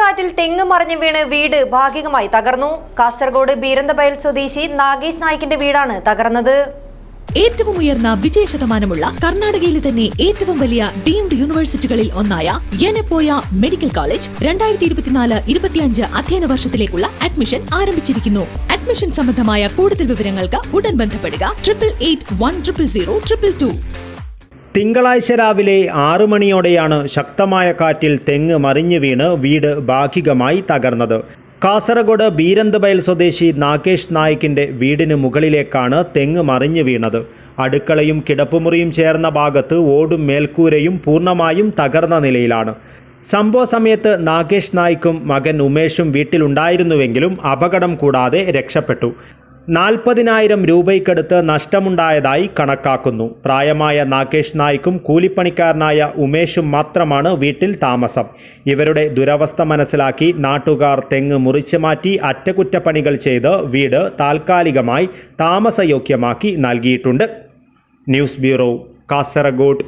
കാറ്റിൽ തെങ്ങ് മറിഞ്ഞു വീണ് വീട് ഭാഗികമായി തകർന്നു. കാസർഗോഡ് ബീരന്തബയൽ സ്വദേശി നാഗേഷ് നായിക്കിന്റെ വീടാണ് തകർന്നത്. ഏറ്റവും ഉയർന്ന വിജയ ശതമാനമുള്ള കർണാടകയിലെ തന്നെ ഏറ്റവും വലിയ ഡീംഡ് യൂണിവേഴ്സിറ്റികളിൽ ഒന്നായ യനപ്പോയ മെഡിക്കൽ കോളേജ് രണ്ടായിരത്തി ഇരുപത്തിനാല് ഇരുപത്തിയഞ്ച് അധ്യയന വർഷത്തിലേക്കുള്ള അഡ്മിഷൻ ആരംഭിച്ചിരിക്കുന്നു. അഡ്മിഷൻ സംബന്ധമായ കൂടുതൽ വിവരങ്ങൾക്ക് ഉടൻ ബന്ധപ്പെടുക. Triple eight one triple zero triple two. തിങ്കളാഴ്ച രാവിലെ ആറു മണിയോടെയാണ് ശക്തമായ കാറ്റിൽ തെങ്ങ് മറിഞ്ഞു വീണ് വീട് ഭാഗികമായി തകർന്നത്. കാസർഗോഡ് ബീരന്തബയൽ സ്വദേശി നാഗേഷ് നായിക്കിന്റെ വീടിന് മുകളിലേക്കാണ് തെങ്ങ് മറിഞ്ഞു വീണത്. അടുക്കളയും കിടപ്പുമുറിയും ചേർന്ന ഭാഗത്ത് ഓടും മേൽക്കൂരയും പൂർണമായും തകർന്ന നിലയിലാണ്. സംഭവ സമയത്ത് നാഗേഷ് നായിക്കും മകൻ ഉമേഷും വീട്ടിലുണ്ടായിരുന്നുവെങ്കിലും അപകടം കൂടാതെ രക്ഷപ്പെട്ടു. നാൽപ്പതിനായിരം രൂപയ്ക്കടുത്ത് നഷ്ടമുണ്ടായതായി കണക്കാക്കുന്നു. പ്രായമായ നാഗേഷ് നായിക്കും കൂലിപ്പണിക്കാരനായ ഉമേഷും മാത്രമാണ് വീട്ടിൽ താമസം. ഇവരുടെ ദുരവസ്ഥ മനസ്സിലാക്കി നാട്ടുകാർ തെങ്ങ് മുറിച്ചു മാറ്റി അറ്റകുറ്റപ്പണികൾ ചെയ്ത് വീട് താൽക്കാലികമായി താമസയോഗ്യമാക്കി നൽകിയിട്ടുണ്ട്. News bureau Kasaragod.